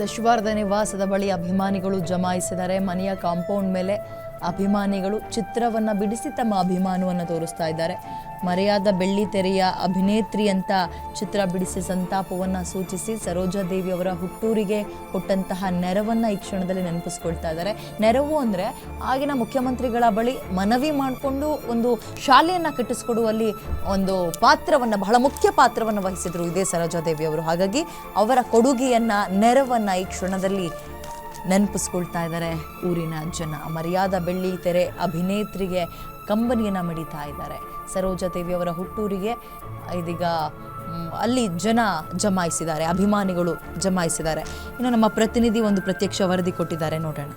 ದಶವಾರ್ಧ ನಿವಾಸದ ಬಳಿ ಅಭಿಮಾನಿಗಳು ಜಮಾಯಿಸಿದ್ದಾರೆ ಮನೆಯ ಕಾಂಪೌಂಡ್ ಮೇಲೆ ಅಭಿಮಾನಿಗಳು ಚಿತ್ರವನ್ನು ಬಿಡಿಸಿ ತಮ್ಮ ಅಭಿಮಾನವನ್ನು ತೋರಿಸ್ತಾ ಇದ್ದಾರೆ. ಮರೆಯಾದ ಬೆಳ್ಳಿ ತೆರೆಯ ಅಭಿನೇತ್ರಿ ಅಂತ ಚಿತ್ರ ಬಿಡಿಸಿ ಸಂತಾಪವನ್ನು ಸೂಚಿಸಿ ಸರೋಜಾದೇವಿ ಅವರ ಹುಟ್ಟೂರಿಗೆ ಕೊಟ್ಟಂತಹ ನೆರವನ್ನು ಈ ಕ್ಷಣದಲ್ಲಿ ನೆನಪಿಸ್ಕೊಳ್ತಾ ಇದ್ದಾರೆ. ನೆರವು ಅಂದರೆ ಆಗಿನ ಮುಖ್ಯಮಂತ್ರಿಗಳ ಬಳಿ ಮನವಿ ಮಾಡಿಕೊಂಡು ಒಂದು ಶಾಲೆಯನ್ನು ಕಟ್ಟಿಸ್ಕೊಡುವಲ್ಲಿ ಒಂದು ಪಾತ್ರವನ್ನು, ಬಹಳ ಮುಖ್ಯ ಪಾತ್ರವನ್ನು ವಹಿಸಿದ್ರು ಇದೇ ಸರೋಜಾದೇವಿ ಅವರು. ಹಾಗಾಗಿ ಅವರ ಕೊಡುಗೆಯನ್ನು, ನೆರವನ್ನು ಈ ಕ್ಷಣದಲ್ಲಿ ನೆನಪಿಸ್ಕೊಳ್ತಾ ಇದ್ದಾರೆ ಊರಿನ ಜನ. ಮರ್ಯಾದ ಬೆಳ್ಳಿ ತೆರೆ ಅಭಿನೇತ್ರಿಗೆ ಕಂಬನಿಯನ್ನು ಮಿಡಿತಾ ಇದ್ದಾರೆ. ಸರೋಜಾ ದೇವಿ ಅವರ ಹುಟ್ಟೂರಿಗೆ ಇದೀಗ ಅಲ್ಲಿ ಜನ ಜಮಾಯಿಸಿದ್ದಾರೆ, ಅಭಿಮಾನಿಗಳು ಜಮಾಯಿಸಿದ್ದಾರೆ. ಇನ್ನು ನಮ್ಮ ಪ್ರತಿನಿಧಿ ಒಂದು ಪ್ರತ್ಯಕ್ಷ ವರದಿ ಕೊಟ್ಟಿದ್ದಾರೆ, ನೋಡೋಣ.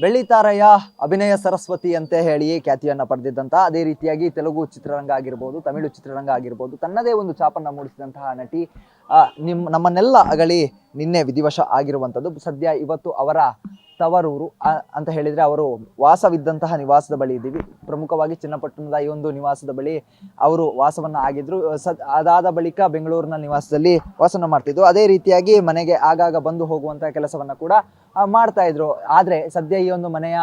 ಬೆಳ್ಳಿತಾರಯ್ಯ, ಅಭಿನಯ ಸರಸ್ವತಿ ಅಂತ ಹೇಳಿ ಖ್ಯಾತಿಯನ್ನ ಪಡೆದಿದ್ದಂತಹ ಅದೇ ರೀತಿಯಾಗಿ ತೆಲುಗು ಚಿತ್ರರಂಗ ಆಗಿರ್ಬೋದು, ತಮಿಳು ಚಿತ್ರರಂಗ ಆಗಿರ್ಬೋದು, ತನ್ನದೇ ಒಂದು ಛಾಪನ್ನ ಮೂಡಿಸಿದಂತಹ ನಟಿ ನಿಮ್ಮ ನಮ್ಮನ್ನೆಲ್ಲ ಅಗಳಿ ನಿನ್ನೆ ವಿಧಿವಶ ಆಗಿರುವಂಥದ್ದು. ಸದ್ಯ ಇವತ್ತು ಅವರ ತವರೂರು ಅಂತ ಹೇಳಿದ್ರೆ ಅವರು ವಾಸವಿದ್ದಂತಹ ನಿವಾಸದ ಬಳಿ ಇದ್ದೀವಿ. ಪ್ರಮುಖವಾಗಿ ಚಿನ್ನಪಟ್ಟಣದ ಈ ಒಂದು ನಿವಾಸದ ಬಳಿ ಅವರು ವಾಸವನ್ನ ಆಗಿದ್ರು. ಸದ್, ಅದಾದ ಬಳಿಕ ಬೆಂಗಳೂರಿನ ನಿವಾಸದಲ್ಲಿ ವಾಸನ ಮಾಡ್ತಿದ್ರು. ಅದೇ ರೀತಿಯಾಗಿ ಮನೆಗೆ ಆಗಾಗ ಬಂದು ಹೋಗುವಂತಹ ಕೆಲಸವನ್ನ ಕೂಡ ಮಾಡ್ತಾ ಇದ್ರು. ಆದ್ರೆ ಸದ್ಯ ಈ ಒಂದು ಮನೆಯ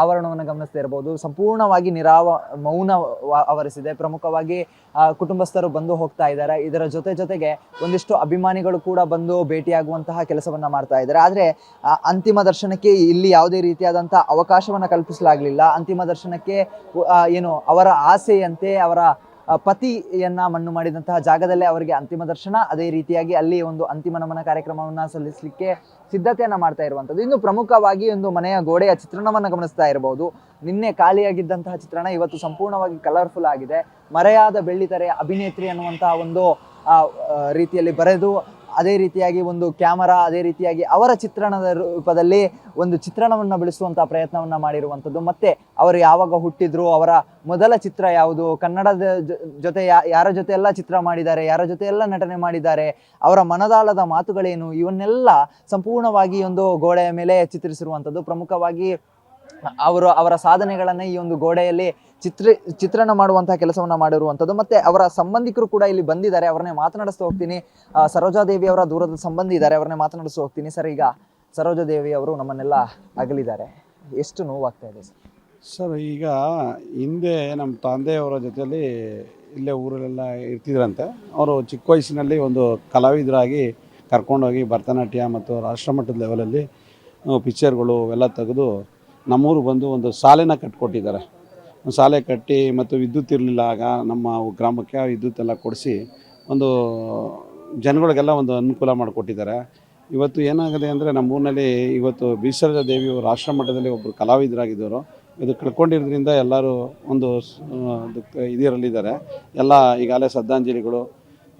ಆವರಣವನ್ನು ಗಮನಿಸ್ತಾ ಇರಬಹುದು. ಸಂಪೂರ್ಣವಾಗಿ ನಿರಾವ, ಮೌನ ಆವರಿಸಿದೆ. ಪ್ರಮುಖವಾಗಿ ಕುಟುಂಬಸ್ಥರು ಬಂದು ಹೋಗ್ತಾ ಇದ್ದಾರೆ. ಇದರ ಜೊತೆ ಜೊತೆಗೆ ಒಂದಿಷ್ಟು ಅಭಿಮಾನಿಗಳು ಕೂಡ ಬಂದು ಭೇಟಿಯಾಗುವಂತಹ ಕೆಲಸವನ್ನ ಮಾಡ್ತಾ ಇದ್ದಾರೆ. ಆದರೆ ಅಂತಿಮ ದರ್ಶನಕ್ಕೆ ಇಲ್ಲಿ ಯಾವುದೇ ರೀತಿಯಾದಂತಹ ಅವಕಾಶವನ್ನ ಕಲ್ಪಿಸಲಾಗಲಿಲ್ಲ. ಅಂತಿಮ ದರ್ಶನಕ್ಕೆ ಏನು, ಅವರ ಆಸೆಯಂತೆ, ಅವರ ಪತಿಯನ್ನ ಮಣ್ಣು ಮಾಡಿದಂತಹ ಜಾಗದಲ್ಲೇ ಅವರಿಗೆ ಅಂತಿಮ ದರ್ಶನ. ಅದೇ ರೀತಿಯಾಗಿ ಅಲ್ಲಿ ಒಂದು ಅಂತಿಮ ನಮನ ಕಾರ್ಯಕ್ರಮವನ್ನ ಸಲ್ಲಿಸಲಿಕ್ಕೆ ಸಿದ್ಧತೆಯನ್ನ ಮಾಡ್ತಾ ಇರುವಂತದ್ದು ಇನ್ನು ಪ್ರಮುಖವಾಗಿ ಒಂದು ಮನೆಯ ಗೋಡೆಯ ಚಿತ್ರಣವನ್ನ ಗಮನಿಸ್ತಾ ಇರಬಹುದು. ನಿನ್ನೆ ಖಾಲಿಯಾಗಿದ್ದಂತಹ ಚಿತ್ರಣ ಇವತ್ತು ಸಂಪೂರ್ಣವಾಗಿ ಕಲರ್ಫುಲ್ ಆಗಿದೆ. ಮರೆಯಾದ ಬೆಳ್ಳಿತರೆ ಅಭಿನೇತ್ರಿ ಅನ್ನುವಂತಹ ಒಂದು ರೀತಿಯಲ್ಲಿ ಬರೆದು ಅದೇ ರೀತಿಯಾಗಿ ಒಂದು ಕ್ಯಾಮರಾ, ಅದೇ ರೀತಿಯಾಗಿ ಅವರ ಚಿತ್ರಣದ ರೂಪದಲ್ಲಿ ಒಂದು ಚಿತ್ರಣವನ್ನು ಬೆಳೆಸುವಂಥ ಪ್ರಯತ್ನವನ್ನು ಮಾಡಿರುವಂಥದ್ದು ಮತ್ತು ಅವರು ಯಾವಾಗ ಹುಟ್ಟಿದ್ರು, ಅವರ ಮೊದಲ ಚಿತ್ರ ಯಾವುದು, ಕನ್ನಡದ ಜೊತೆ ಯಾರ ಜೊತೆ ಎಲ್ಲ ಚಿತ್ರ ಮಾಡಿದ್ದಾರೆ, ಯಾರ ಜೊತೆ ಎಲ್ಲ ನಟನೆ ಮಾಡಿದ್ದಾರೆ, ಅವರ ಮನದಾಳದ ಮಾತುಗಳೇನು, ಇವನ್ನೆಲ್ಲ ಸಂಪೂರ್ಣವಾಗಿ ಒಂದು ಗೋಡೆಯ ಮೇಲೆ ಚಿತ್ರಿಸಿರುವಂಥದ್ದು ಪ್ರಮುಖವಾಗಿ ಅವರು ಅವರ ಸಾಧನೆಗಳನ್ನ ಈ ಒಂದು ಗೋಡೆಯಲ್ಲಿ ಚಿತ್ರ, ಚಿತ್ರಣ ಮಾಡುವಂತಹ ಕೆಲಸವನ್ನ ಮಾಡಿರುವಂಥದ್ದು. ಮತ್ತೆ ಅವರ ಸಂಬಂಧಿಕರು ಕೂಡ ಇಲ್ಲಿ ಬಂದಿದ್ದಾರೆ. ಅವ್ರನ್ನೇ ಮಾತನಾಡಿಸ್ತಾ ಹೋಗ್ತೀನಿ. ಸರೋಜಾದೇವಿ ಅವರ ದೂರದ ಸಂಬಂಧಿ ಇದ್ದಾರೆ. ಅವ್ರನ್ನೇ ಮಾತನಾಡಿಸ್ತಾ ಹೋಗ್ತೀನಿ. ಸರ್, ಈಗ ಸರೋಜಾದೇವಿ ಅವರು ನಮ್ಮನ್ನೆಲ್ಲ ಅಗಲಿದ್ದಾರೆ. ಎಷ್ಟು ನೋವಾಗ್ತಾ ಇದೆ ಸರ್? ಸರ್, ಈಗ ಹಿಂದೆ ನಮ್ಮ ತಂದೆಯವರ ಜೊತೆಯಲ್ಲಿ ಇಲ್ಲೇ ಊರಲ್ಲೆಲ್ಲ ಇರ್ತಿದ್ರಂತೆ. ಅವರು ಚಿಕ್ಕ ವಯಸ್ಸಿನಲ್ಲಿ ಒಂದು ಕಲಾವಿದರಾಗಿ ಕರ್ಕೊಂಡೋಗಿ ಭರತನಾಟ್ಯ ಮತ್ತು ರಾಷ್ಟ್ರಮಟ್ಟದ ಲೆವೆಲಲ್ಲಿ ಪಿಕ್ಚರ್ಗಳು ಅವೆಲ್ಲ ತೆಗೆದು ನಮ್ಮೂರು ಬಂದು ಒಂದು ಶಾಲೆನ ಕಟ್ಕೊಟ್ಟಿದ್ದಾರೆ. ಶಾಲೆ ಕಟ್ಟಿ ಮತ್ತು ವಿದ್ಯುತ್ ಇರಲಿಲ್ಲ ಆಗ ನಮ್ಮ ಗ್ರಾಮಕ್ಕೆ ವಿದ್ಯುತ್ ಎಲ್ಲ ಕೊಡಿಸಿ ಒಂದು ಜನಗಳಿಗೆಲ್ಲ ಒಂದು ಅನುಕೂಲ ಮಾಡಿಕೊಟ್ಟಿದ್ದಾರೆ. ಇವತ್ತು ಏನಾಗಿದೆ ಅಂದರೆ ನಮ್ಮೂರಿನಲ್ಲಿ ಇವತ್ತು ಬೀಸರದ ದೇವಿಯವರು ರಾಷ್ಟ್ರ ಮಟ್ಟದಲ್ಲಿ ಒಬ್ಬರು ಕಲಾವಿದರಾಗಿದ್ದರು ಇದು ಕಳ್ಕೊಂಡಿರೋದ್ರಿಂದ ಎಲ್ಲರೂ ಒಂದು ಇದರಲ್ಲಿದ್ದಾರೆ. ಎಲ್ಲ ಈಗಾಗಲೇ ಶ್ರದ್ಧಾಂಜಲಿಗಳು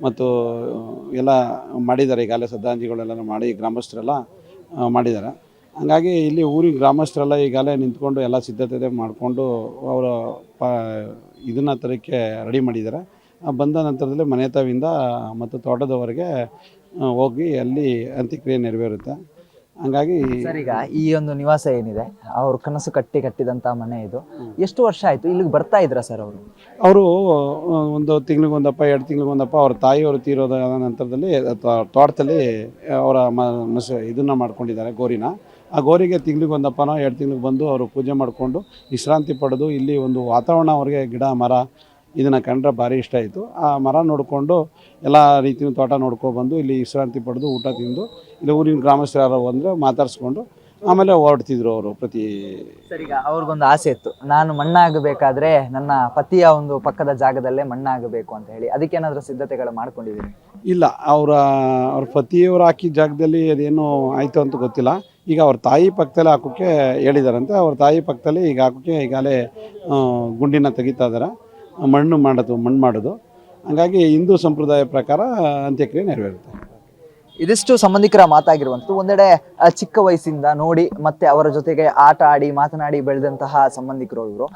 ಮತ್ತು ಎಲ್ಲ ಮಾಡಿದ್ದಾರೆ. ಈಗಾಗಲೇ ಶ್ರದ್ಧಾಂಜಲಿಗಳೆಲ್ಲ ಮಾಡಿ ಗ್ರಾಮಸ್ಥರೆಲ್ಲ ಮಾಡಿದ್ದಾರೆ. ಹಂಗಾಗಿ ಇಲ್ಲಿ ಊರಿನ ಗ್ರಾಮಸ್ಥರೆಲ್ಲ ಈಗಾಗಲೇ ನಿಂತ್ಕೊಂಡು ಎಲ್ಲ ಸಿದ್ಧತೆ ಮಾಡಿಕೊಂಡು ಅವರ ಪ ಇದನ್ನು ತರಕ್ಕೆ ರೆಡಿ ಮಾಡಿದ್ದಾರೆ. ಬಂದ ನಂತರದಲ್ಲಿ ಮನೆ ತಾವಿಂದ ಮತ್ತು ತೋಟದವರೆಗೆ ಹೋಗಿ ಅಲ್ಲಿ ಅಂತ್ಯಕ್ರಿಯೆ ನೆರವೇರುತ್ತೆ. ಹಂಗಾಗಿ ಸರ್ ಈಗ ಈ ಒಂದು ನಿವಾಸ ಏನಿದೆ ಅವ್ರ ಕನಸು ಕಟ್ಟಿ ಕಟ್ಟಿದಂಥ ಮನೆ ಇದು. ಎಷ್ಟು ವರ್ಷ ಆಯ್ತು? ಇಲ್ಲಿಗೆ ಬರ್ತಾ ಇದ್ರ ಸರ್ ಅವರು? ಅವರು ಒಂದು ತಿಂಗಳಿಗೊಂದಪ್ಪ ಎರಡು ತಿಂಗಳಿಗೊಂದಪ್ಪ ಅವ್ರ ತಾಯಿಯವರು ತೀರೋದ ನಂತರದಲ್ಲಿ ತೋ- ತೋಟದಲ್ಲಿ ಅವರ ಮಸ ಇದನ್ನು ಮಾಡ್ಕೊಂಡಿದ್ದಾರೆ ಗೋರಿನ. ಆ ಗೋರಿಗೆ ತಿಂಗಳಿಗೊಂದಪ್ಪನೋ ಎರಡು ತಿಂಗಳಿಗೆ ಬಂದು ಅವರು ಪೂಜೆ ಮಾಡಿಕೊಂಡು ವಿಶ್ರಾಂತಿ ಪಡೆದು ಇಲ್ಲಿ ಒಂದು ವಾತಾವರಣ ಅವ್ರಿಗೆ ಗಿಡ ಮರ ಇದನ್ನು ಕಂಡ್ರೆ ಭಾರಿ ಇಷ್ಟ ಆಯಿತು. ಆ ಮರ ನೋಡಿಕೊಂಡು ಎಲ್ಲ ರೀತಿಯ ತೋಟ ನೋಡ್ಕೊಂಡು ಬಂದು ಇಲ್ಲಿ ವಿಶ್ರಾಂತಿ ಪಡೆದು ಊಟ ತಿಂದು ಇಲ್ಲಿ ಊರಿನ ಗ್ರಾಮಸ್ಥರ ಯಾರೋ ಬಂದರೆ ಮಾತಾಡಿಸ್ಕೊಂಡು ಆಮೇಲೆ ಹೊರಡ್ತಿದ್ರು ಅವರು ಪ್ರತಿ ಸರಿ ಅವ್ರಿಗೊಂದು ಆಸೆ ಇತ್ತು. ನಾನು ಮಣ್ಣಾಗಬೇಕಾದ್ರೆ ನನ್ನ ಪತಿಯ ಒಂದು ಪಕ್ಕದ ಜಾಗದಲ್ಲೇ ಮಣ್ಣಾಗಬೇಕು ಅಂತ ಹೇಳಿ. ಅದಕ್ಕೇನಾದ್ರೂ ಸಿದ್ಧತೆಗಳು ಮಾಡ್ಕೊಂಡಿದ್ದೀನಿ ಇಲ್ಲ ಅವರ ಅವ್ರ ಪತಿಯವರು ಹಾಕಿದ ಜಾಗದಲ್ಲಿ ಅದೇನು ಆಯಿತು ಅಂತ ಗೊತ್ತಿಲ್ಲ. ಈಗ ಅವ್ರ ತಾಯಿ ಪಕ್ಕದಲ್ಲಿ ಹಾಕೋಕ್ಕೆ ಹೇಳಿದಾರಂತೆ. ಅವ್ರ ತಾಯಿ ಪಕ್ಕದಲ್ಲಿ ಈಗ ಹಾಕೋಕ್ಕೆ ಈಗಾಗಲೇ ಗುಂಡಿನ ತೆಗಿತಾ ಇದ್ದಾರೆ ಮಣ್ಣು ಮಾಡೋದು ಮಣ್ಣು ಮಾಡೋದು. ಹಂಗಾಗಿ ಹಿಂದೂ ಸಂಪ್ರದಾಯ ಪ್ರಕಾರ ಅಂತ್ಯಕ್ರಿಯೆ ನೆರವೇರುತ್ತೆ. ಇದಿಷ್ಟು ಸಂಬಂಧಿಕರ ಮಾತಾಗಿರುವಂಥದ್ದು. ಒಂದೆಡೆ ಚಿಕ್ಕ ವಯಸ್ಸಿಂದ ನೋಡಿ ಮತ್ತೆ ಅವರ ಜೊತೆಗೆ ಆಟ ಆಡಿ, ಮಾತನಾಡಿ ಬೆಳೆದಂತಹ ಸಂಬಂಧಿಕರು ಇವರು.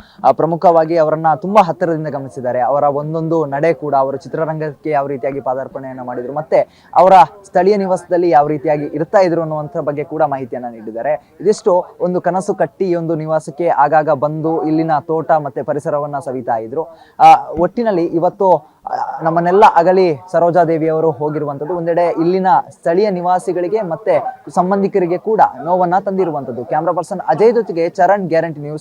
ಪ್ರಮುಖವಾಗಿ ಅವರನ್ನ ತುಂಬಾ ಹತ್ತಿರದಿಂದ ಗಮನಿಸಿದ್ದಾರೆ. ಅವರ ಒಂದೊಂದು ನಡೆ ಕೂಡ ಅವರು ಚಿತ್ರರಂಗಕ್ಕೆ ಯಾವ ರೀತಿಯಾಗಿ ಪಾದಾರ್ಪಣೆಯನ್ನು ಮಾಡಿದ್ರು, ಮತ್ತೆ ಅವರ ಸ್ಥಳೀಯ ನಿವಾಸದಲ್ಲಿ ಯಾವ ರೀತಿಯಾಗಿ ಇರ್ತಾ ಇದ್ರು ಅನ್ನುವಂಥ ಬಗ್ಗೆ ಕೂಡ ಮಾಹಿತಿಯನ್ನು ನೀಡಿದ್ದಾರೆ. ಇದಿಷ್ಟು ಒಂದು ಕನಸು ಕಟ್ಟಿ ಒಂದು ನಿವಾಸಕ್ಕೆ ಆಗಾಗ ಬಂದು ಇಲ್ಲಿನ ತೋಟ ಮತ್ತೆ ಪರಿಸರವನ್ನ ಸವಿತಾ ಇದ್ರು. ಒಟ್ಟಿನಲ್ಲಿ ಇವತ್ತು ನಮ್ಮನ್ನೆಲ್ಲ ಅಗಲಿ ಸರೋಜಾದೇವಿ ಅವರು ಹೋಗಿರುವಂಥದ್ದು. ಒಂದೆಡೆ ಇಲ್ಲಿನ ಸ್ಥಳೀಯ ನಿವಾಸಿಗಳಿಗೆ ಮತ್ತೆ ಸಂಬಂಧಿಕರಿಗೆ ಕೂಡ ನೋವನ್ನ ತಂದಿರುವಂಥದ್ದು. ಕ್ಯಾಮ್ರಾ ಪರ್ಸನ್ ಅಜಯ್ ಜೊತೆಗೆ ಚರಣ್ ಗ್ಯಾರಂಟಿ ನ್ಯೂಸ್